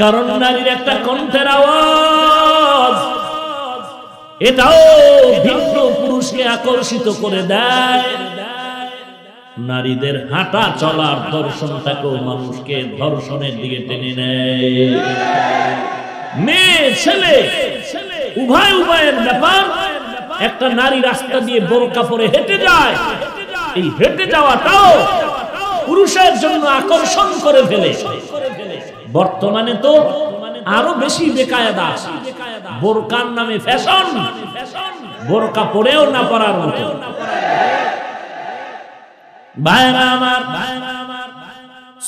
কারণ নারীর একটা কণ্ঠের আওয়াজ। এটাও ভিন্ন পুরুষকে আকর্ষিত করে দেয়। নারীদের হাঁটা চলার দর্শনটাকেও মানুষকে ধর্ষণের দিকে টেনে নেয়। একটা নারী রাস্তা দিয়ে বোরকা পরে হেঁটে যায়। এই হেঁটে যাওয়াটাও পুরুষের জন্য আকর্ষণ করে ফেলে। বর্তমানে তো আরও বেশি বেকায়দা বোরকার নামে ফ্যাশন। বোরকা পরেও না পরার মতো। ভাইরা আমার,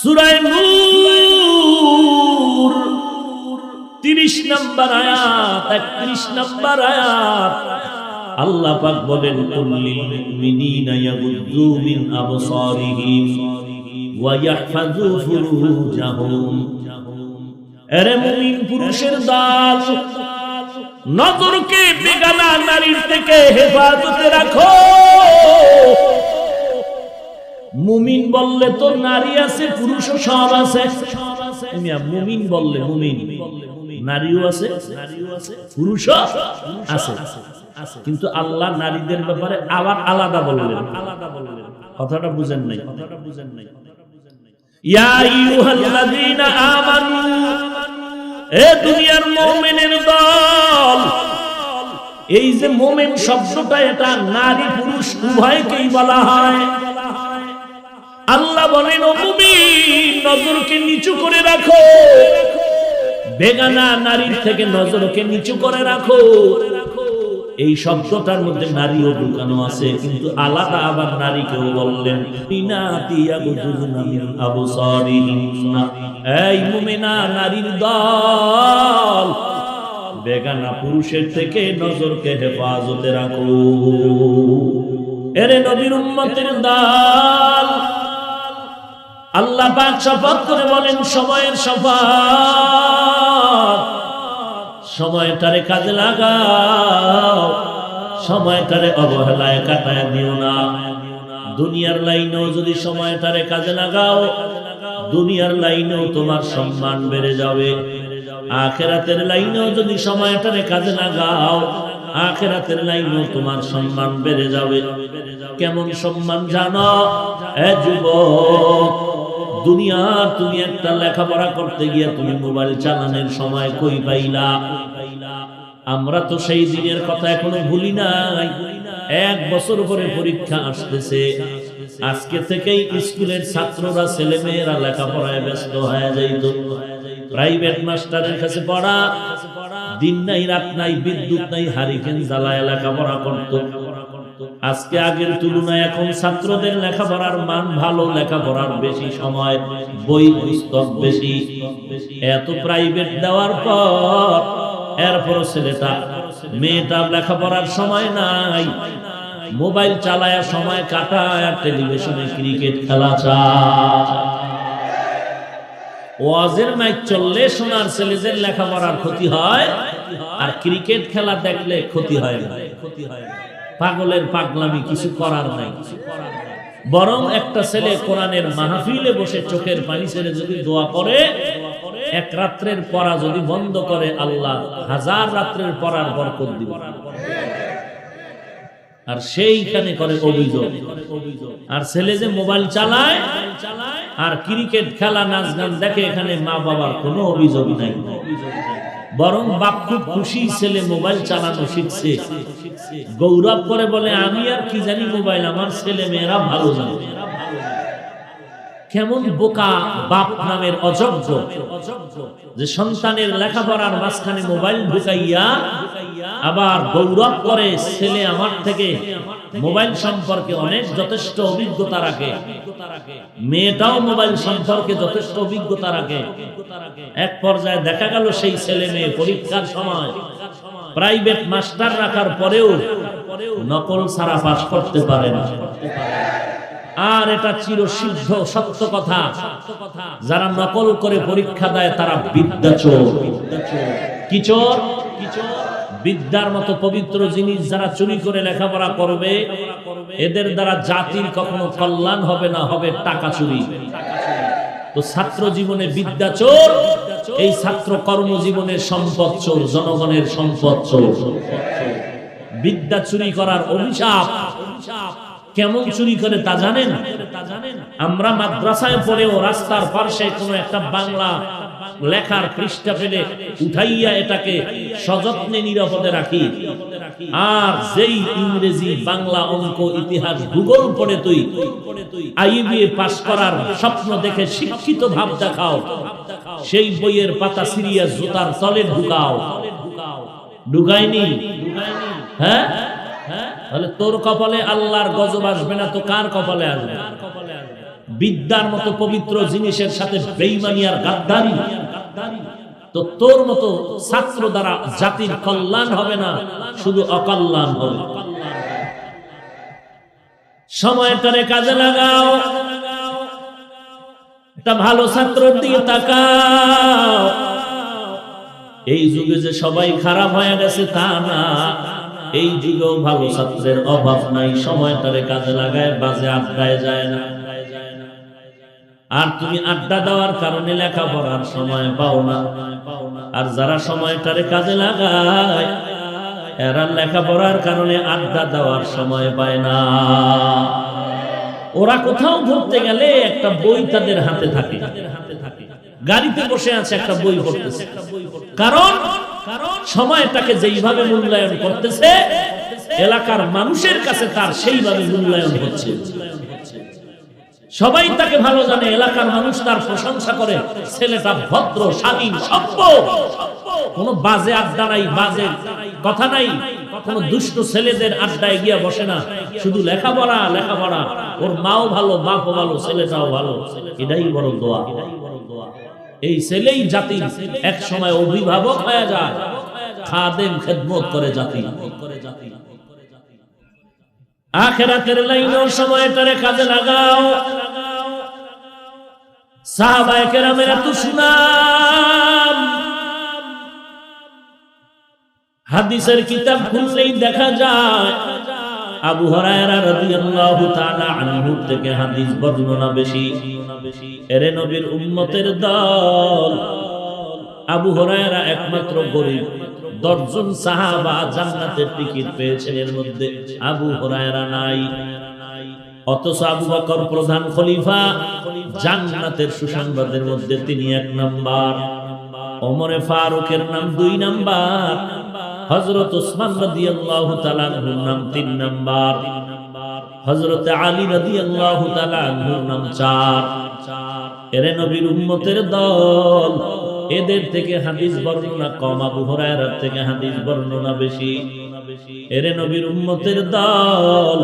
সুরায় নূর, তিরিশ নম্বর আয়াত, একত্রিশ নম্বর আয়াত। আল্লাহ পাক বলেন কুল্লিল মুমিনিনা মিন আবসারিহিম ওয়া ইয়াহফাযু ফুরুজাহুম। মুমিন পুরুষের দল নজরকে বেগানা নারীর থেকে হেফাজতে রাখো। মুমিন বললে তো নারী আছে পুরুষ সব আছে। মুমিন বললে মুমিন নারীও আছে পুরুষও আছে। কিন্তু আল্লাহ নারীদের ব্যাপারে আবার আলাদা বললেন আলাদা বললেন। কথাটা বুঝেন নাই। কথাটা বুঝেন নাই। ইয়া আইয়ুহাল্লাযীনা আমানু দুনিয়ার মুমিনের দল। এই যে মোমেন শব্দটা, এটা নারী পুরুষ উভয়কেই বলা হয়। আল্লাহ বলেন নজরকে নিচু করে রাখো। বেগানা নারীর থেকে নজরকে নিচু করে রাখো। এই শব্দটার মধ্যে নারীও ঢুকানো আছে, কিন্তু আলাদা আবার নারীকেও বললেন আবসারিহিন্না। এই মুমিনা, নারীর দল। বেগানা পুরুষের থেকে নজরকে হেফাজতে রাখো। এরে নবীর উম্মতের দল। আল্লাহ পাক শপথ করে বলেন, সময়ের শপথ। সময়টারে কাজে লাগাও। সময়টারে অবহেলায় কাটায় দিও না। দুনিয়ার লাইনেও যদি সময় তারে কাজে লাগাও, দুনিয়ার লাইনেও তোমার সম্মান বেড়ে যাবে। আখেরাতের লাইনেও যদি সময় সময়টারে কাজে লাগাও, আখেরাতের লাইনেও তোমার সম্মান বেড়ে যাবে। কেমন সম্মান জানো? যুবক দুনিয়া তুমি একটা লেখাপড়া করতে গিয়ে তুমি মোবাইল চালানোর সময় কই পাইলা? আমরা তো সেই দিনের কথা এখনও ভুলি নাই। এক বছর পরে পরীক্ষা আসতেছে। আজকে থেকেই স্কুলের ছাত্ররা ছেলে মেয়েরা লেখাপড়ায় ব্যস্ত হয়ে যাইত। প্রাইভেট মাস্টারের কাছে পড়া, দিন নাই, রাত নাই, বিদ্যুৎ নাই, হারিকেন জ্বালায় লেখাপড়া করতো। আজকে আগের তুলনায় এখন ছাত্রদের লেখাপড়ার মান ভালো, লেখাপড়ার বেশি সময়, বই পুস্তক বেশি। এত প্রাইভেট দেওয়ার পর এরপর ছেলেটা, মেয়েটা লেখাপড়ার সময় নাই। মোবাইল চালায়, সময় কাটায়, টেলিভিশনে ক্রিকেট খেলা চায়। ওয়াজের মাইক চললে সোনার ছেলেদের লেখাপড়ার ক্ষতি হয়, আর ক্রিকেট খেলা দেখলে ক্ষতি হয় ক্ষতি হয় পাগলের পাগলামি কিছু করার নাই। বরং একটা ছেলে কোরআনের মাহফিলে বসে চোখের পানি ছেড়ে যদি দোয়া করে, এক রাত্রের পড়া যদি বন্ধ করে, আল্লাহ হাজার রাত্রের পড়ার বরকত দিব। আর সেইখানে করে অভিযোগ। আর ছেলে যে মোবাইল চালায়, আর ক্রিকেট খেলা, নাচ গান দেখে এখানে মা বাবার কোনো অভিযোগ নাই। বরং বাপ খুব খুশি ছেলে মোবাইল চালানো শিখছে। গৌরব করে বলে, আমি আর কি জানি মোবাইল, আমার ছেলে মেয়েরা ভালো জানে কেমন বোকা বাপ নামের অযোগ্য যে সন্তানের লেখাপড়ার মাঝখানে মোবাইল ঢুকাইয়া আবার গৌরব করে, ছেলে আমার থেকে মোবাইল সম্পর্কে অনেক যথেষ্ট অভিজ্ঞতা রাখে। মেয়েটাও মোবাইল সম্পর্কে যথেষ্ট অভিজ্ঞতা রাখে। এক পর্যায়ে দেখা গেল সেই ছেলে মেয়ে পরীক্ষার সময়। প্রাইভেট মাস্টার রাখার পরেও নকল সারা পাস করতে পারে না। আর এটা চিরসিদ্ধ, সত্য কথা। যারা নকল করে পরীক্ষা দেয়, তারা বিদ্যা চোর কি চোর? বিদ্যার মতো পবিত্র জিনিস যারা চুরি করে লেখাপড়া করবে, এদের দ্বারা জাতির কখনো কল্যাণ হবে না, হবে টাকা চুরি। তো ছাত্র জীবনে বিদ্যা চোর, এই ছাত্র কর্মজীবনের সম্পদ চোর, জনগণের সম্পদ চোর। বিদ্যা চুরি করার অভিশাপ কেমন চুরি করে তা জানেন? আমরা মাদ্রাসায় পড়েও রাস্তার পার্শ্বে কোনো একটা বাংলা লেখার পৃষ্ঠা পেলে উঠাইয়া এটাকে সযত্নে নিরাপদে রাখি। আর যেই ইংরেজি বাংলা অঙ্ক ইতিহাস ভূগোল পড়ে তুই, আইবিএ পাশ করার স্বপ্ন দেখে শিক্ষিত ভাব দেখাও। সেই বইয়ের পাতা সিরিয়া জুতার তলে ঢুকাও। ঢুকায়নি? হ্যাঁ? তাহলে তোর কপালে আল্লাহর গজব আসবে না, তো কার কপালে আসবে? বিদ্যার মতো পবিত্র জিনিসের সাথে বেইমানি আর গাদ্দারি, তো তোর মতো ছাত্র দ্বারা জাতির কল্যাণ হবে না, শুধু অকল্যাণ হবে। সময়টারে কাজে লাগাও, একটা ভালো ছাত্রর দিকে তাকাও। এই যুগে যে সবাই খারাপ হয়ে গেছে তা না, এই যুগেও ভালো ছাত্রের অভাব নাই, সময়টারে কাজে লাগায়, বাজে আড্ডায় যায় না। আর তুমি আড্ডা দেওয়ার কারণে লেখাপড়ার সময় পাও না। আর যারা সময়টারে কাজে লাগায়, এরা লেখাপড়ার কারণে আড্ডা দেওয়ার সময় পায় না। ওরা কোথাও ঘুরতে গেলে একটা বই তাদের হাতে থাকে। গাড়িতে বসে আছে একটা বই পড়তেছে। কারণ সময়টাকে যেইভাবে মূল্যায়ন করতেছে, এলাকার মানুষের কাছে তার সেইভাবে মূল্যায়ন হচ্ছে। সবাই তাকে ভালো জানে, এলাকার মানুষ তার প্রশংসা করে, ছেলেটা ভদ্র, স্বাধীন, সভ্য। কোন বাজে আড্ডা নাই, বাজে কথা নাই, কোন দুষ্ট ছেলেদের আড্ডায় গিয়া বসে না। শুধু লেখাপড়া লেখাপড়া। ওর মাও ভালো, বাপও ভালো, ছেলেটাও ভালো। এটাই বড় দোয়া। এই ছেলেই জাতি এক সময় অভিভাবক হয়ে যায়। খাদেম খেদমত করে জাতি। আখেরাতের লাইনের সময়টারে কাজে লাগাও। সাহাবায়ে কেরামের এত সুনাম। হাদিসের কিতাব খুললেই দেখা যায়, আবু হুরায়রা রাদিয়াল্লাহু তাআলা আনহু থেকে হাদিস বর্ণনা বেশি। এরে নবীর উম্মতের দল, আবু হুরায়রা একমাত্র গরিব। দশজন সাহাবা জান্নাতের টিকিট পেয়েছেন। এর মধ্যে আবু হুরায়রা নাই। অথচ আবু বকর প্রধান খলিফা, জান্নাতের সুসংবাদের মধ্যে তিনি এক নাম্বার। ওমরে ফারুকের নাম দুই নাম্বার। হযরত ওসমান রাদিয়াল্লাহু তাআলা আনহুর নাম তিন নাম্বার। হযরত আলী রাদিয়াল্লাহু তাআলা আনহুর নাম চার। এরে নবীর উম্মতের দল এদের থেকে হাদিস বর্ণনা কম। আবু হুরায়রার থেকে হাদিস বর্ণনা বেশি। এরে নবীর উম্মতের দল,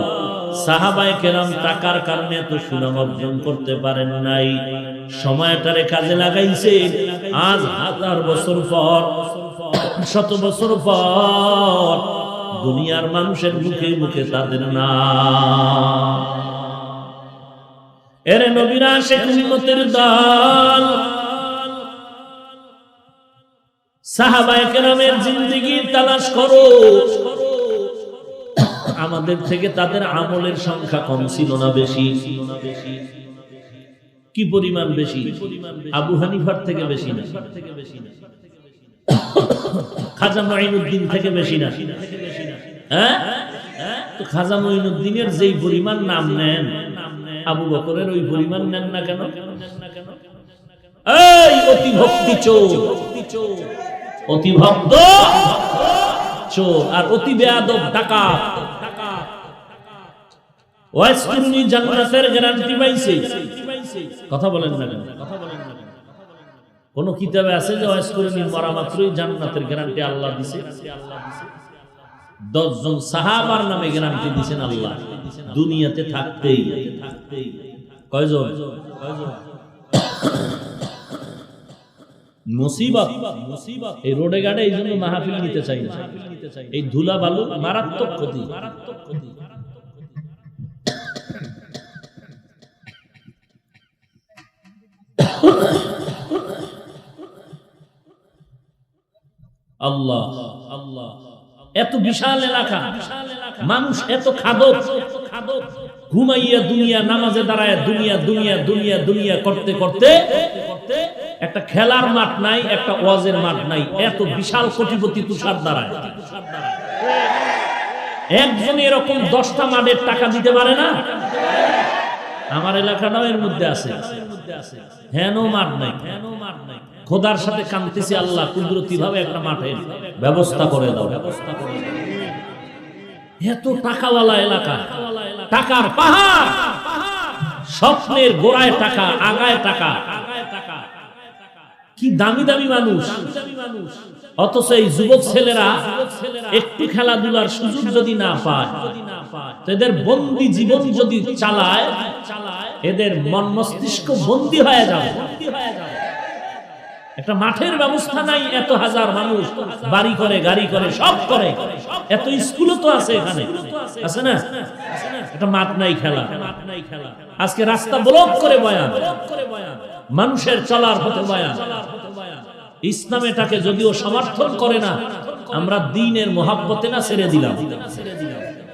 সাহাবায়ে কেরাম টাকার কারণে এত সুনাম অর্জন করতে পারেন নাই। সময়টারে কাজে লাগাইছে। আজ হাজার বছর পর, শত বছর পর, দুনিয়ার মানুষের মুখে মুখে তাদের না এরে নবীরা শেখ দল সাহাবায়ে কেরামের জিন্দেগি তালাশ করো। আমাদের থেকে তাদের আমলের সংখ্যা কম ছিল না বেশি? কি পরিমাণ বেশি? আবু হানিফার থেকে বেশি না? খাজা মাইনুদ্দিন থেকে বেশি না? হ্যাঁ? খাজা যেই পরিমাণ নাম নেন, আবু বকরের ওই পরিমাণ নেন না কেন? এই অতি ভক্তি চোর! অতি ভক্ত চোর আর অতি বেয়াদব জান্নাতের গ্যারান্টি কথা বলেন কথা বলেন কিতাবে আছে যে গ্যারান্টি আল্লাহ দিছে? সাহাবার নামে গ্যারান্টি দিছেন আল্লাহ। দুনিয়াতে থাকতেই। কয়জন? মুসিবত। এই রোডে গাড়ে এই জন্য মাহফিল নিতে চাই এই ধুলা বালু মারাত্মক ক্ষতি। আল্লাহ। আল্লাহ এত বিশাল এলাকা। মানুষ এত খাদক খাদক। ঘুমাইয়া দুনিয়া, নামাজে দাঁড়ায় দুনিয়া দুনিয়া দুনিয়া দুনিয়া করতে করতে একটা খেলার মাঠ নাই, একটা ওয়াজের মাঠ নাই। এত বিশাল কোটিপতি তুষার দাঁড়ায় একজন এরকম দশটা মাঠের টাকা দিতে পারে না? আমার এলাকাটাও এর মধ্যে আছে। হেন মাঠ নাই। খোদার সাথে কামতেছি আল্লাহ কুদরতি ভাবে একটা মাঠের ব্যবস্থা করে দাও। ব্যবস্থা করে। এত টাকাওয়ালা এলাকা। টাকার পাহাড়। স্বপ্নের গোড়ায় টাকা, আগায় টাকা। কি দামি দামি মানুষ। অথচ এই যুবক ছেলেরা একটু খেলাধুলার সুযোগ যদি না পায় এদের বন্দি জীবন যদি চালায়, এদের মন মস্তিষ্ক বন্দি হয়ে যাবে। একটা মাঠের ব্যবস্থা নাই, এত হাজার মানুষ বাড়ি করে, গাড়ি করে, সব করে। এত স্কুলও তো আছে এখানে। আছে না? একটা মাঠ নাই খেলা। আজকে রাস্তা ব্লক করে বয়ান। মানুষের চলার পথে বয়ান। ইসলাম এটাকে যদিও সমর্থন করে না, আমরা দিনের মহাব্বতে না ছেড়ে দিলাম।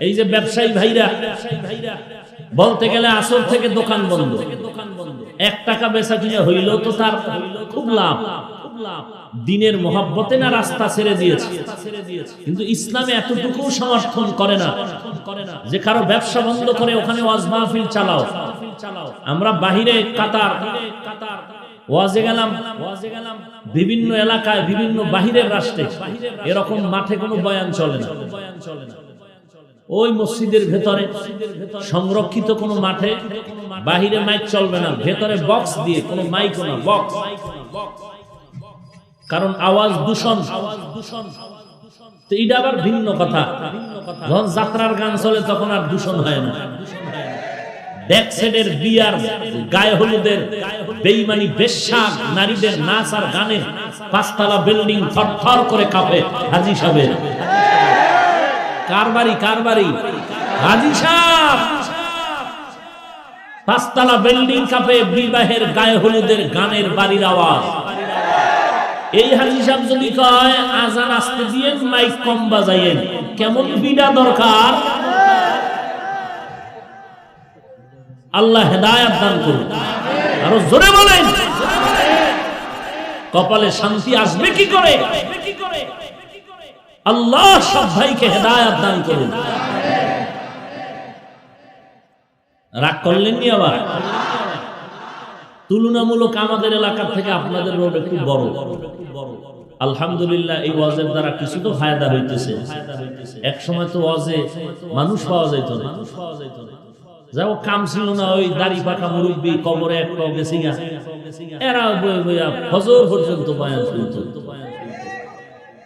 এই যে ব্যবসায়ী ভাইরা বলতে গেলে আসর থেকে দোকান বন্ধ। এক টাকা বেচা কিনে হইল তো তার খুব লাভ। দিনের মহাব্বতে না রাস্তা ছেড়ে দিয়েছে। কিন্তু ইসলামে এতটুকু সমর্থন করে না যে কারও ব্যবসা বন্ধ করে ওখানে ওয়াজ মাহফিল চালাও। আমরা বাহিরে কাতার ওয়াজে গেলাম ওয়াজে গেলাম বিভিন্ন এলাকায়, বিভিন্ন বাহিরের রাষ্ট্রে। এরকম মাঠে কোনো বয়ান চলে না বয়ান চলে না। ওই মসজিদের ভেতরে সংরক্ষিত কোনো মাঠে, বাহিরে মাইক চলবে না, ভেতরে বক্স দিয়ে, কোনো মাইক না, বক্স। কারণ আওয়াজ দূষণ। দূষণ তো আবার ভিন্ন কথা। যখন যাত্রার গান চলে, তখন আর দূষণ হয় না। ব্যাক বিয়ার, গায়ে হলুদের, বেইমানি বেশ্যাক নারীদের নাচ আর গানে পাঁচতলা বিল্ডিং থরথর করে কাঁপে হাজি সাহেবের কার বাড়ি হাজি সাহেব! পাঁচতলা বিল্ডিং কাঁপে বিবাহের গায়ে হলুদের গানের বাড়ির আওয়াজ। এই হাজি সাহেব যদি কয়, আজান আসতে দিয়ে মাইক কম বাজাইয়েন, কেমন বিড়া দরকার? আল্লাহ হেদায়াত দান করুন। আরও জোরে বলেন। কপালে শান্তি আসবে কি করে? আল্লাহ সব ভাইকে হেদায়াত দান করুন। রাগ করলেন নি আবার? তুলনামূলক আমাদের এলাকার থেকে আপনাদের রোড একটু বড়। আলহামদুলিল্লাহ, এই ওয়াজের দ্বারা কিছু তো ফায়দা হইতেছে। এক সময় তো ওয়াজে মানুষ পাওয়া যাইত না। যাও কাম ছিল না, ওই দাড়ি পাকা মুরব্বী, কবরে একটা গেছি গা। এরা ফজর পর্যন্ত বয়ান শুনতো।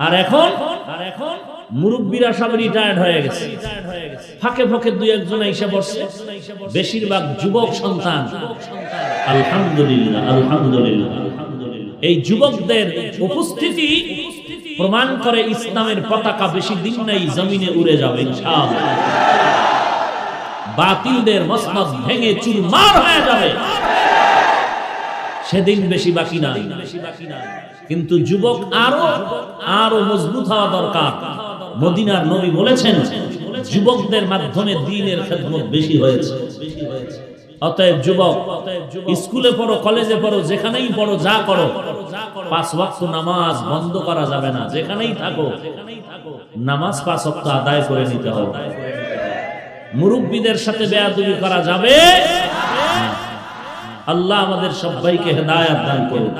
আর এখন আর এখন মুরব্বীরা সব রিটায়ার্ড হয়ে গেছে। ফাঁকে ফাঁকে দুই একজন এসে বসছে। বেশিরভাগ যুবক সন্তান। আলহামদুলিল্লাহ আলহামদুলিল্লাহ। এই যুবকদের উপস্থিতি প্রমাণ করে ইসলামের পতাকা বেশি দিন নাই, জমিনে উড়ে যাবে বাতিলদের মসনদ ভেঙে চুরমার হয়ে যাবে। সেদিন বেশি বাকি নাই। কিন্তু যুবক আরও আরও মজবুত হওয়া দরকার। মদিনার নবী বলেছেন, যুবকদের মাধ্যমে দিনের খেদমত বেশি হয়েছে। অতএব যুবক, স্কুলে পড়ো, কলেজে পড়ো, যেখানেই পড়ো, যা করো, পাঁচ ওয়াক্ত নামাজ বন্ধ করা যাবে না। যেখানেই থাকো, নামাজ পাঁচ ওয়াক্ত আদায় করে নিতে হবে। মুরব্বীদের সাথে বেয়াদবি করা যাবে আল্লাহ আমাদের সবাইকে হেদায়াত দান করুন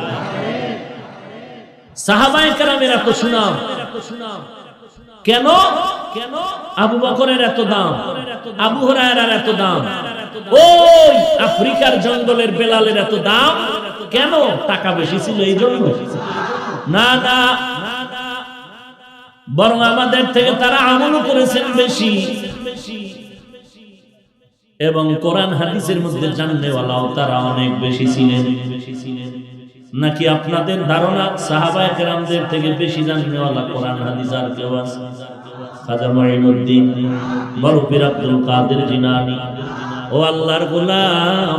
আফ্রিকার জঙ্গলের বেলালের এত দাম, কেন? টাকা বেশি ছিল এই জন্য। না না, বরং আমাদের থেকে তারা আমল করেছেন বেশি। এবং কোরআন হাদিসের মধ্যে জাননেওয়ালাও তারা অনেক বেশি ছিলেন। নাকি আপনাদের ধারণা সাহাবায়ে কেরামদের থেকে বেশি জাননেওয়ালা কোরআন, হাদিস আর কেউ আছে? খাজা পীর আব্দুল কাদের জিনানি। ও আল্লাহর গোলাম,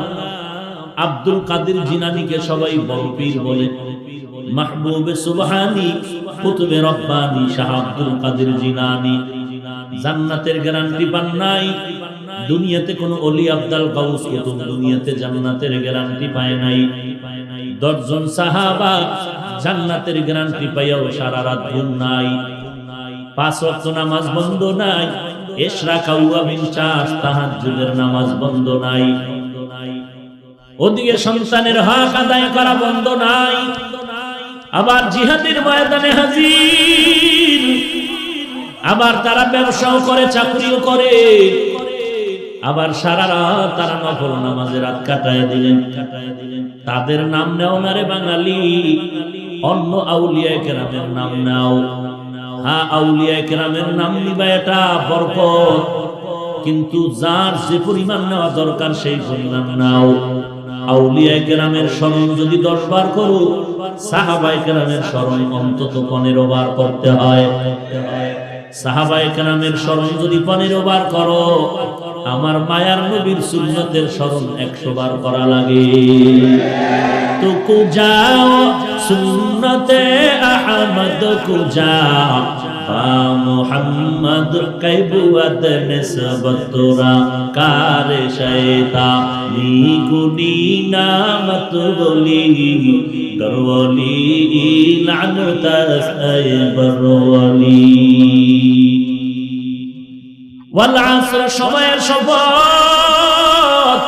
আব্দুল কাদের জিনানিকে সবাই বড় পীর বলে। মাহবুবে সুবহানি, কুতুবে রব্বানি শাহ আব্দুল কাদের জিনানি। জান্নাতের গ্যারান্টি পান নাই দুনিয়াতে কোনো অলি আব্দাল গাউস কুতুব দুনিয়াতে জান্নাতের গ্যারান্টি পায় নাই। দশজন সাহাবা জান্নাতের গ্যারান্টি পাইয়াও সারা রাত ঘুম নাই। পাঁচ নামাজ বন্ধ নাই। কাউয়া তাহাজ্জুদের নামাজ বন্ধ নাই। ওদিকে সন্তানের হক আদায় করা বন্ধ নাই। আবার জিহাদের ময়দানে হাজির। আবার তারা ব্যবসাও করে, চাকরিও করে। আবার সারা রাত তারা নফল নামাজে রাত কাটায় দিলেন। তাদের নাম নেও না রে বাঙালি। অন্য আউলিয়া কেরামের নাম নাও। হ্যাঁ আউলিয়া কেরামের নাম নিবা এটা বরকত। কিন্তু যার যে পরিমাণ নেওয়া দরকার সেই পরিমাণ নাও। আউলিয়া কেরামের স্মরণ যদি দশবার করো সাহাবাই কেরামের স্মরণ অন্তত পনেরো বার করতে হয়। সাহাবাই কেরামের স্মরণ যদি পনেরো বার করো আমার মায়ার নবীর সুন্নতের স্মরণ একশো বার করা লাগে। তো কুজাও সুন্নতে আহমদ কুজাও বা মোহাম্মদ কৈবুয়াত নিসবতুরা কারে শয়তা নি নামত বলি বরওয়ালি। আসর সময়ের শপথ।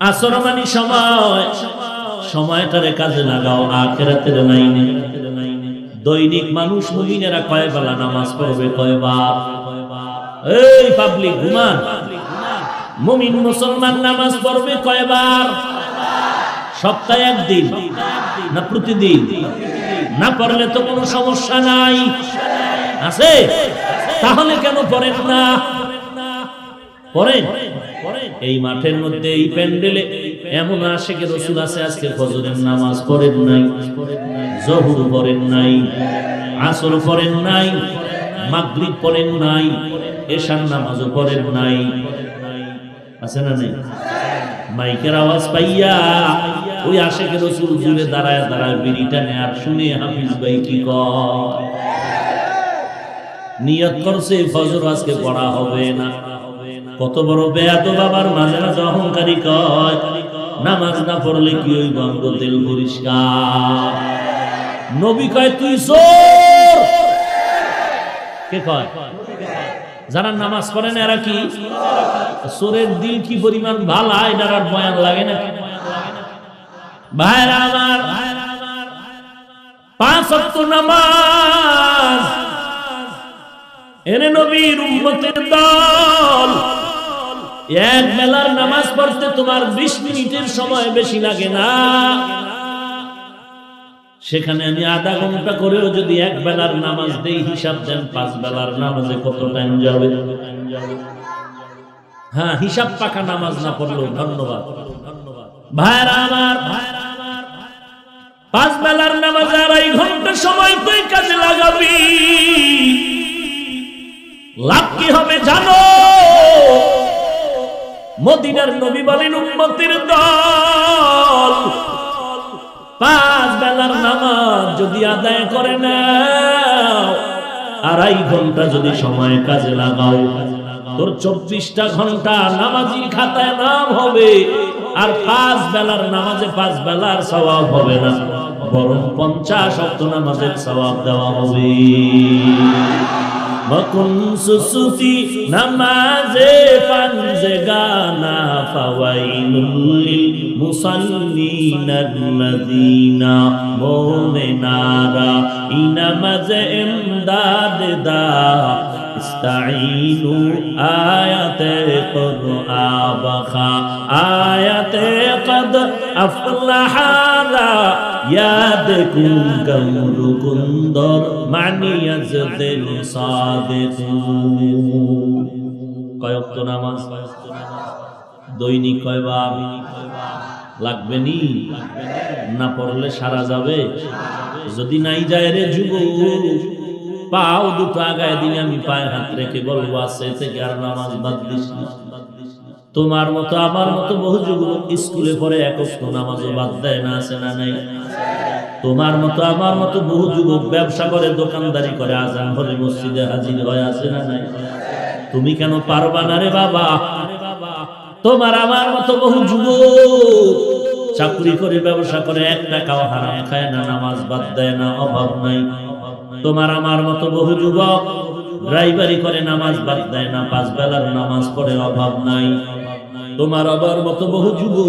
আসর মানে সময়। সময়টারে কাজে লাগাও, আখেরাতের লাইনে। দৈনিক মানুষ মহিনেরা কয় বেলা নামাজ পড়বে কয়বার এই পাবলিক, ঘুমান। মুমিন মুসলমান নামাজ পড়বে কয়বার সপ্তাহে একদিন না প্রতিদিন? না পড়লে তো কোনো সমস্যা নাই। আছে? তাহলে কেন পড়েন না? এই মাঠের মধ্যে এই প্যান্ডেলে এমন আশেকে রসুল আছে, আজকে ফজরের নামাজ পড়েন নাই, জহুর পড়েন নাই, আসর পড়েন নাই, মাগরিব পড়েন নাই, এশার নামাজও পড়েন নাই। আছে না নেই? মাইকের আওয়াজ পাইয়া ওই আশেকে রসুল জুড়ে দাঁড়ায় দাঁড়ায় বিড়িটা নেয়ার শুনে হাফিজ ভাই কি কয়? নিয়ত করছে ফজর আজকে পড়া হবে না। কত বড় বেয়াত বাবার মাঝে মাঝে অহংকারী কয়, নামাজ না পড়লে কি ওই বঙ্গ তেল পরিষ্কার? নবী কয়, তুই চোর কে কয়? যারা নামাজ পড়ে না, এরা কি? চোরের দিল কি পরিমাণ ভালা, এটার আর বয়ান লাগে না। ভাইরা আমার, পাঁচ নামাজ এক বেলার নামাজ পড়তে তোমার বিশ মিনিটের সময় বেশি লাগে না। সেখানে আমি আধা ঘণ্টা করেও যদি এক বেলার নামাজ দেই হিসাব দেন, পাঁচ বেলার নামাজে কত টাইম যাবে? হ্যাঁ হিসাব পাকা নামাজ না পড়লেও ধন্যবাদ। ভাইরা আমার, পাঁচ বেলার নামাজ আড়াই ঘণ্টা সময় তুই কাজে লাগাবি। লাভ কি হবে জানো? মদিনার নবী বলেন, উম্মতের দল। পাঁচ বেলার নামাজ যদি আদায় করে না আড়াই ঘণ্টা যদি সময় কাজে লাগাও, তোর চব্বিশটা ঘণ্টা নামাজি খাতায় নাম হবে, আর পাঁচ বেলার নামাজে পাঁচ বেলার সবাব হবে না, বরং পঞ্চাশ অক্ট নামাজের সবাব দেওয়া হবে। মকুন সুসুফি নামাজে পাঞ্জে গানা ফাওয়াইলুল মুসাল্লিন আল্লাযিনা মুমিনারা ইনামাজে ইমদাদ দা ইস্তাঈনু আয়াতে কুরআন বখা আয়াতে কদ আফলাহারা ইয়াদ কুন কমর কুন্দর মানিয়াজ দিল সাদেক কয়ক্ত নামাজ। দৈনিক কয়বার? লাগবে নি? না পড়লে সারা যাবে? যদি নাই যায় রে যুব পাও দুটো আগায় দিলে আমি পায়ে হাত রেখে বলব আছে থেকে আর নামাজ বাদ দিস না। তোমার মতো, আমার মতো বহু যুবক স্কুলে পড়ে একস্ত নামাজও বাদ দেয় না, আছে না নাই? তোমার মতো, আমার মতো বহু যুবক ব্যবসা করে, দোকানদারি করে, আজান হলে মসজিদে হাজির হয়, আছে না নাই? তুমি কেন পারবা না রে বাবা? তোমার আমার মতো বহু যুব চাকরি করে ব্যবসা করে, এক টাকাও হারাম, খায় না, নামাজ বাদ দেয় না, অভাব নাই। তোমার আমার মতো বহু যুবক ড্রাইভারি করে, নামাজ বাদ দেয় না, পাঁচ বেলার নামাজ পড়ে, অভাব নাই। তোমার আবার মতো বহু যুবক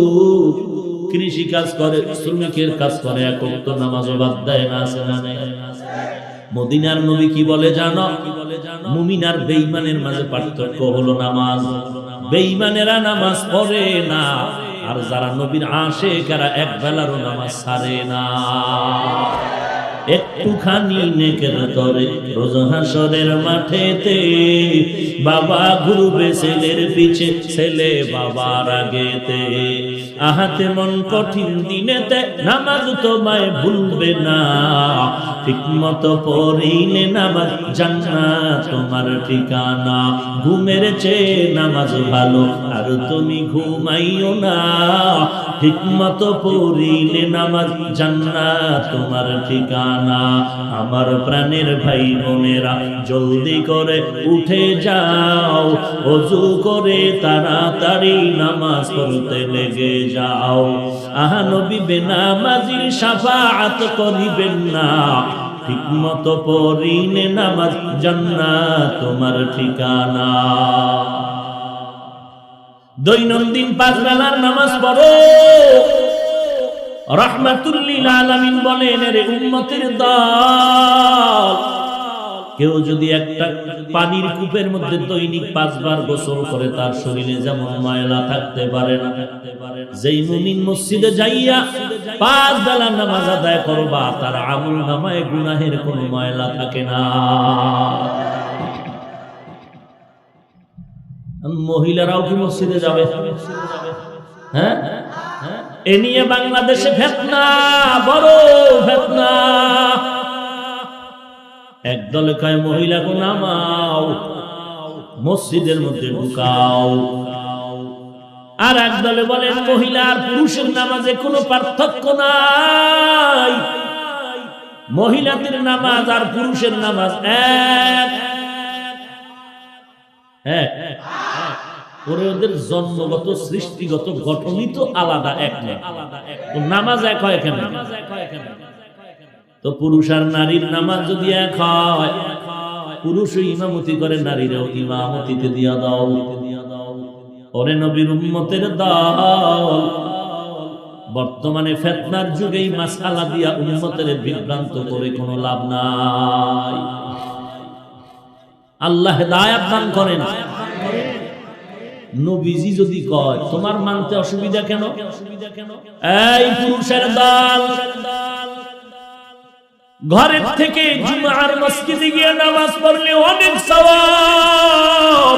কৃষি কাজ করে, শ্রমিকের কাজ করে, এক তো নামাজ বাদ দেয় না, আছে না নেই? মদিনার নবী কি বলে জানো? মুমিন আর বেঈমানের মাঝে পার্থক্য হলো নামাজ। বেঈমানেরা নামাজ পড়ে না আর যারা নবীর আসে কারা এক বেলারও নামাজ সারে না। একটুখানি নেকের তরে রোজ হাসরের মাঠেতে বাবা ঘুরবে ছেলের পিছে, ছেলে বাবার আগেতে। আহাতে মন কঠিন দিনেতে নামাজ তোমায় ভুলবে না। ঠিক মতো পড়িলে নামাজ জান্নাত তোমার ঠিকানা। ঘুমের চেয়ে নামাজ ভালো, আর তুমি ঘুমাইও না। ঠিক মতো পড়িলে নামাজ জান্নাত তোমার ঠিকানা। আমার প্রাণের ভাই বোনেরা জলদি করে উঠে যাও, অজু করে তাড়াতাড়ি নামাজ পড়তে লেগে যাও। আহা, নবী বেনামাজির সাফাআত করিবেন না। ঠিক মতো পড়িলে নামাজ জান্নাত তোমার ঠিকানা। দৈনন্দিন পাঁচ বেলার নামাজ পড়ো। কেউ যদি একটা পানির কূপের মধ্যে দৈনিক পাঁচবার গোসল করে, তার শরীরে যেমন ময়লা থাকতে পারে না, যেই মুমিন মসজিদে যাইয়া পাঁচ বেলা নামাজ আদায় করবা, তার আমল নামায় গুনাহের কোনো ময়লা থাকে না। মহিলারাও কি মসজিদে যাবে? হ্যাঁ? এ নিয়ে বাংলাদেশে ফেতনা, বড় ফেতনা। একদলে কয় মহিলাকে নামাও, মসজিদের মধ্যে ঢুকাও। আর একদলে বলেন, মহিলা আর পুরুষের নামাজে কোনো পার্থক্য নাই। মহিলাদের নামাজ আর পুরুষের নামাজ এক। এক। ওদের জন্মগত, সৃষ্টিগত গঠনই তো আলাদা এক নামাজ এক হয় কেন? তো পুরুষ আর নারীর নামাজ যদি এক হয় পুরুষ ইমামতি করে, নারীরাও ইমামতিতে দিয়া দাও। ওরে নবীর দল, বর্তমানে ফেতনার যুগেই মাসালা দিয়া উম্মতের বিভ্রান্ত করে কোনো লাভ নাই। আল্লাহ হেদায়াত দান করেন। নবীজি যদি কয়, তোমার মানতে অসুবিধা কেন? এই পুরুষের দল, ঘরের থেকে জুমার মসজিদে গিয়ে নামাজ পড়লে অনেক সওয়াব।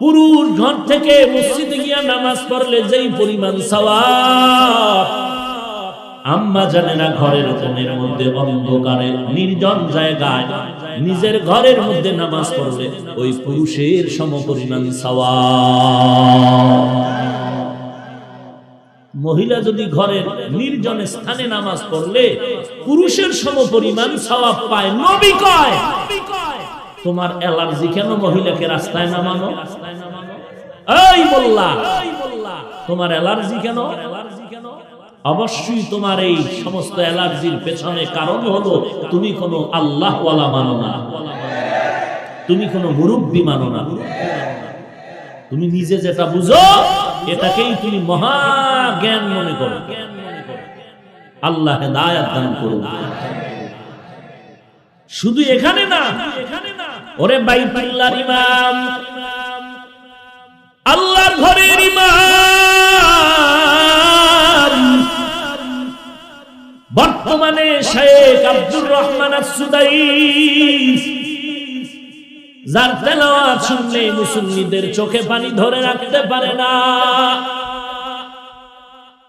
পুরুষ ঘর থেকে মসজিদে গিয়ে নামাজ পড়লে যেই পরিমাণ সওয়াব। আম্মা জানে না ঘরের কোণের মধ্যে অন্ধকারে, নির্জন জায়গায় নিজের ঘরের মধ্যে নামাজ পড়লে ওই পুরুষের সমপরিমাণ সওয়াব। মহিলা যদি ঘরের নির্জন স্থানে নামাজ পড়লে পুরুষের সমপরিমাণ সওয়াব পায়। নবী কয়, তোমার অ্যালার্জি কেন মহিলাকে রাস্তায় নামানো? এই মোল্লা, তোমার অ্যালার্জি কেন অবশ্যই তোমার এই সমস্ত অ্যালার্জির পেছনে কারণ হলো তুমি কোনো আল্লাহওয়ালা মানো না। তুমি কোনো মুরব্বী মানো না। তুমি নিজে যেটা বুঝো, এটাকেই তুমি মহা জ্ঞান মনে করো। আল্লাহ হেদায়াত দান করুন। শুধু এখানে না, ওরে বাইতুল্লাহর ইমাম, আল্লাহর ঘরের ইমাম। বর্তমানে শেখ আব্দুর রহমান যার তেলাওয়াত শুনলে মুসল্লিদের চোখে পানি ধরে রাখতে পারে না।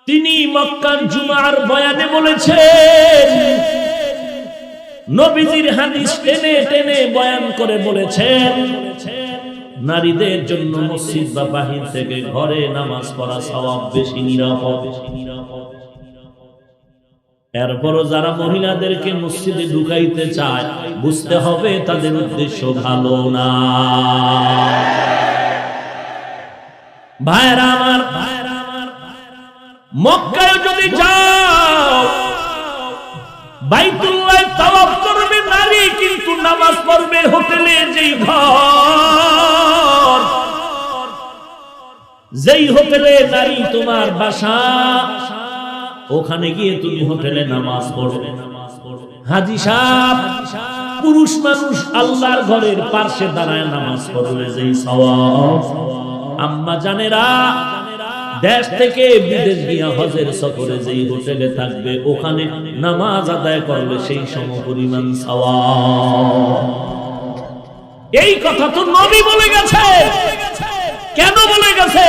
তিনি মক্কার জুমার বয়ানে বলেছেন, নবীজির হাদিস টেনে টেনে বয়ান করে বলেছেন, নারীদের জন্য মসজিদ বা বাহির থেকে ঘরে নামাজ পড়া সওয়াব বেশি নিরাপদ। এরপরও যারা মহিলাদেরকে মসজিদে ঢুকাইতে চায়, বুঝতে হবে তাদের উদ্দেশ্য ভালো না। ভাইরা আমার, মক্কায় যদি যাও করবে নারী, কিন্তু নামাজ পড়বে হোটেলে যেই ঘর। যেই হোটেলে নারী তোমার বাসা ওখানে গিয়ে তুমি হোটেলে নামাজ পড়বে হাজি সাহেব পুরুষ মানুষ আল্লাহর ঘরের পার্শ্বে দাঁড়ায় নামাজ পড়বে যেই সওয়াব। আম্মা জানেরা দেশ থেকে বিদেশ গিয়া হজের সফরে যেই হোটেলে থাকবে ওখানে নামাজ আদায় করবে সেই সম পরিমাণ সওয়াব। এই কথা তো নবী বলে গেছে। কেন বলে গেছে?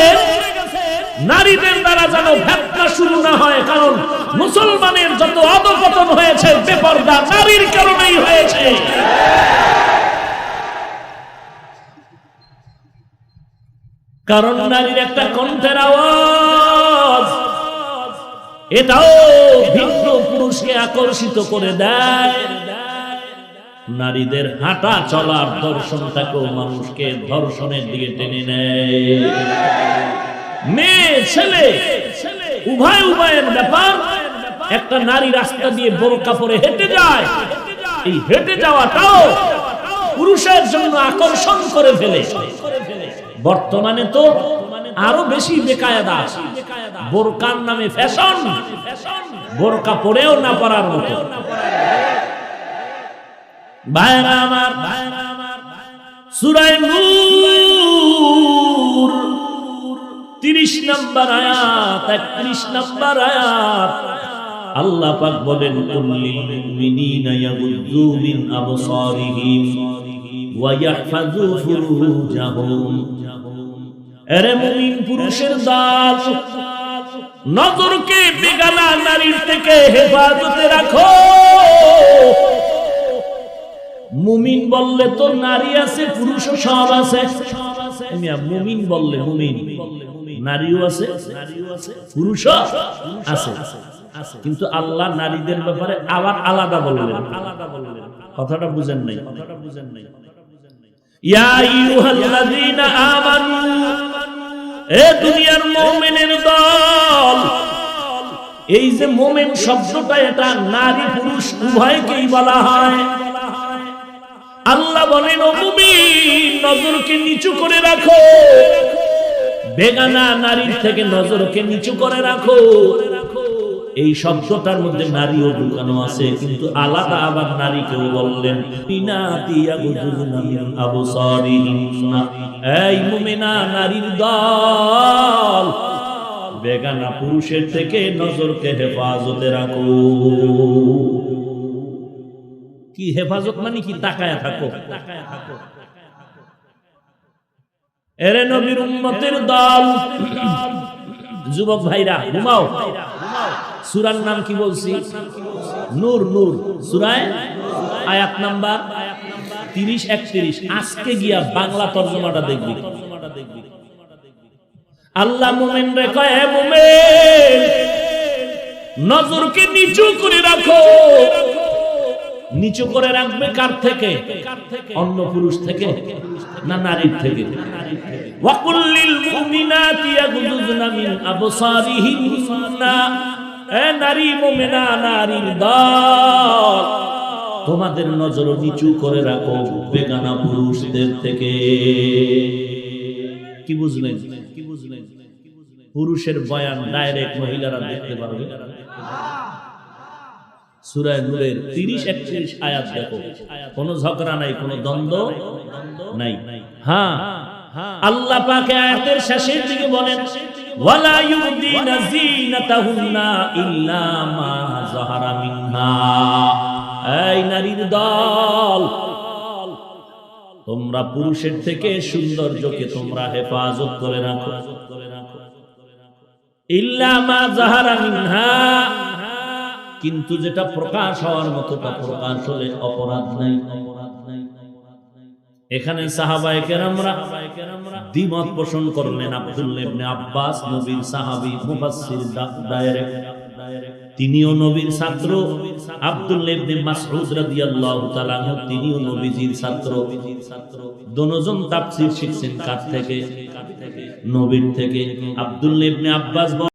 নারীদের দ্বারা যেন ভেটনা শুরু না হয়, কারণ মুসলমানের যত অধপতন হয়েছে, বেপর্দা নারীর কারণেই হয়েছে। কারণ নারীর একটা কণ্ঠের আওয়াজ, এটাও ভিন্ন পুরুষকে আকর্ষিত করে দেয়। নারীদের হাঁটা চলার দর্শনটাকেও মানুষকে ধর্ষণের দিকে টেনে নেয়। মেয়ে, ছেলে, উভয়, উভয়ের ব্যাপার, একটা নারী রাস্তা দিয়ে বোরকা পরে হেঁটে যায়। এই হেঁটে যাওয়াটাও পুরুষের জন্য আকর্ষণ করে ফেলে। বর্তমানে তো আরও বেশি বেকায়দা বোরকার নামে ফ্যাশন, বোরকা পরেও না পরার মতো। ভাইরা আমার, সুরায় তিরিশ নম্বর আয়াত, একত্রিশ নম্বর আয়াত। আল্লাহ পাক বলেন কুল্লিল মুমিনিনা মিন আবসারিহিম ওয়া ইয়াহফাযু ফুরুজাহুম। আরে মুমিন পুরুষের বেগানা নারীর থেকে হেফাজতে রাখো। মুমিন বললে তো নারী আছে, পুরুষও সব আছে। মুমিন বললে মুমিন। নারীও আছে, পুরুষও আছে। কিন্তু আল্লাহ নারীদের ব্যাপারে আবার আলাদা বললেন। কথাটা বুঝেন নাই। দল, এই যে মোমেন শব্দটা এটা নারী পুরুষ উভয়কেই বলা হয়। আল্লাহ বলেন নজরকে নিচু করে রাখো। বেগানা নারীর থেকে নজরকে নিচু করে রাখো। এই শব্দটার মধ্যে নারীও ঢুকানো আছে, কিন্তু আলাদা আবার নারীকেও বললেন এই মুমিনা নারীর দল, বেগানা পুরুষের থেকে নজরকে হেফাজতে রাখো। কি হেফাজত মানে কি? তাকায়া থাকো। এরে নবীর উম্মতের দল। যুবক ভাইরা, ঘুমাও। সুরার নাম কি বলছি? নূর নূর। সুরায় আয়াত নাম্বার তিরিশ, একত্রিশ। আজকে গিয়া বাংলা তর্জমাটা দেখবি। আল্লাহ মোমেন রে কয় "হে মোমেন, নজরকে নিচু করে রাখো। নিচু করে রাখবে কার থেকে? অন্য পুরুষ থেকে। না নারীর থেকে। ওয়াকুল্লিল মুমিনাতি ইয়াগুযুজনা মিন আবসারিহিন্না। এ নারী মুমিনা, নারীর দল তোমাদের নজর নিচু করে রাখো বেগানা পুরুষদের থেকে। কি বুঝলেন? পুরুষের বয়ান ডাইরেক্ট মহিলারা দেখতে পারবে। সুরায় নূরের তিরিশ একত্রিশ আয়াত দেখো। কোনো ঝগড়া নাই, কোনো দ্বন্দ্ব নাই। হ্যাঁ আল্লাহ পাকে আয়াতের শেষের দিকে বলেন তোমরা পুরুষের থেকে সৌন্দর্যকে তোমরা হেফাজত করে রাখো। ইল্লা মা যাহারা মিনহা কিন্তু যেটা প্রকাশ হওয়ার মতো তা প্রকাশ হলে অপরাধ নাই। এখানে কেরামরা দ্বিমত পোষণ করলেন আব্বাস, নবীর তিনিও নবীর ছাত্র। আব্দুল্লাহ তিনিও নবীজির ছাত্র। শিখছেন কার থেকে? নবীর থেকে। আব্দুল্লাহ ইবনে আব্বাস